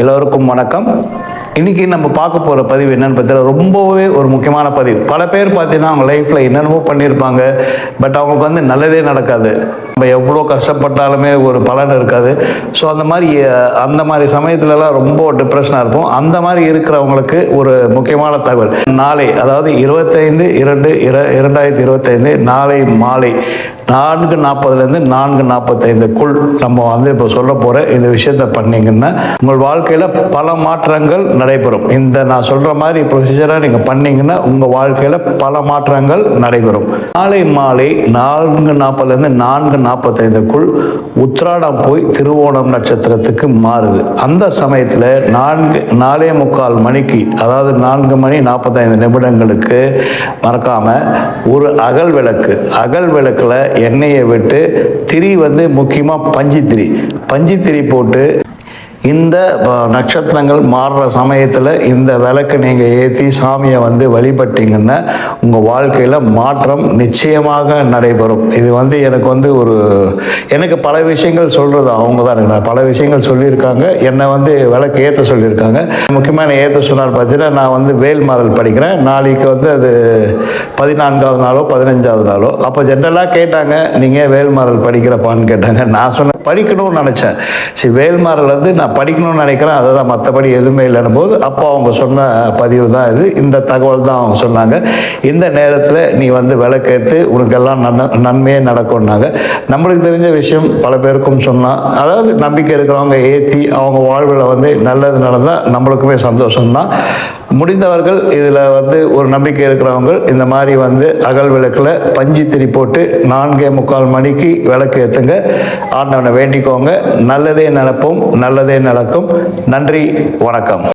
எல்லோருக்கும் வணக்கம். இன்னைக்கு நம்ம பார்க்க போகிற பதிவு என்னென்னு பார்த்தீங்கன்னா ரொம்பவே ஒரு முக்கியமான பதிவு. பல பேர் பார்த்தீங்கன்னா அவங்க லைஃப்பில் என்னென்னமோ பண்ணியிருப்பாங்க. பட் அவங்களுக்கு வந்து நல்லதே நடக்காது. நம்ம எவ்வளோ கஷ்டப்பட்டாலுமே ஒரு பலன் இருக்காது. ஸோ அந்த மாதிரி அந்த மாதிரி சமயத்துலலாம் ரொம்ப டிப்ரெஷனாக இருக்கும் அந்த மாதிரி இருக்கிறவங்களுக்கு ஒரு முக்கியமான தகவல். நாளை அதாவது இருபத்தைந்து இரண்டு இர இரண்டாயிரத்தி இருபத்தைந்து நாளை மாலை நான்கு நாற்பதுலேருந்து நான்கு நாற்பத்தைந்துக்குள் நம்ம வந்து இப்போ சொல்ல போகிற இந்த விஷயத்தை பண்ணிங்கன்னா உங்கள் வாழ்க்கையில் பல மாற்றங்கள் நடைபெறும். இந்த நான் சொல்கிற மாதிரி ப்ரொசீஜராக நீங்கள் பண்ணிங்கன்னா உங்கள் வாழ்க்கையில் பல மாற்றங்கள் நடைபெறும். நாளை மாலை நான்கு நாற்பதுலேருந்து நான்கு நாற்பத்தைந்துக்குள் உத்ராடம் போய் திருவோணம் நட்சத்திரத்துக்கு மாறுது. அந்த சமயத்தில் நான்கு நாலே முக்கால் மணிக்கு அதாவது நான்கு மணி நாற்பத்தைந்து நிமிடங்களுக்கு மறக்காமல் ஒரு அகல் விளக்கு அகல் விளக்கில் எண்ணெயை விட்டு திரி வந்து முக்கியமாக பஞ்சு திரி. பஞ்சு திரி போட்டு இந்த நட்சத்திரங்கள் மாறுற சமயத்தில் இந்த விளக்கு நீங்கள் ஏற்றி சாமியை வந்து வழிபட்டீங்கன்னா உங்கள் வாழ்க்கையில் மாற்றம் நிச்சயமாக நடைபெறும். இது வந்து எனக்கு வந்து ஒரு எனக்கு பல விஷயங்கள் சொல்கிறது அவங்க தான் எனக்கு பல விஷயங்கள் சொல்லியிருக்காங்க. என்னை வந்து விளக்கு ஏற்ற சொல்லியிருக்காங்க. முக்கியமாக ஏற்ற சொன்னார் பார்த்தீங்கன்னா நான் வந்து வேல்மாறல் படிக்கிறேன். நாளைக்கு வந்து அது பதினான்காவது நாளோ பதினஞ்சாவது நாளோ. அப்போ ஜென்ரலாக கேட்டாங்க நீங்கள் வேல்மாறல் படிக்கிறப்பான்னு கேட்டாங்க. நான் சொன்னேன் படிக்கணும்னு நினச்சேன். சரி வேல்மாறல் வந்து நான் படிக்கணும்னு நினைக்கிறேன். அதை தான் மற்றபடி எதுவுமே இல்லைன்னும் போது அப்போ அவங்க சொன்ன பதிவு தான் இது. இந்த தகவல் தான் அவங்க சொன்னாங்க. இந்த நேரத்தில் நீ வந்து விளக்கேற்று உனக்கெல்லாம் நன்மை நன்மையே நடக்கும்னாங்க. நம்மளுக்கு தெரிஞ்ச விஷயம் பல பேருக்கும் சொன்னால் அதாவது நம்பிக்கை இருக்கிறவங்க ஏற்றி அவங்க வாழ்வில் வந்து நல்லது நடந்தால் நம்மளுக்குமே சந்தோஷம்தான். முடிந்தவர்கள் இதில் வந்து ஒரு நம்பிக்கை இருக்கிறவங்க இந்த மாதிரி வந்து அகல் விளக்கில் பஞ்சு திரி போட்டு நான்கே முக்கால் மணிக்கு விளக்கு ஏற்றுங்க ஆண்டவனை வேண்டிக்கோங்க. நல்லதே நடப்போம் நல்லதே நடக்கும். நன்றி வணக்கம்.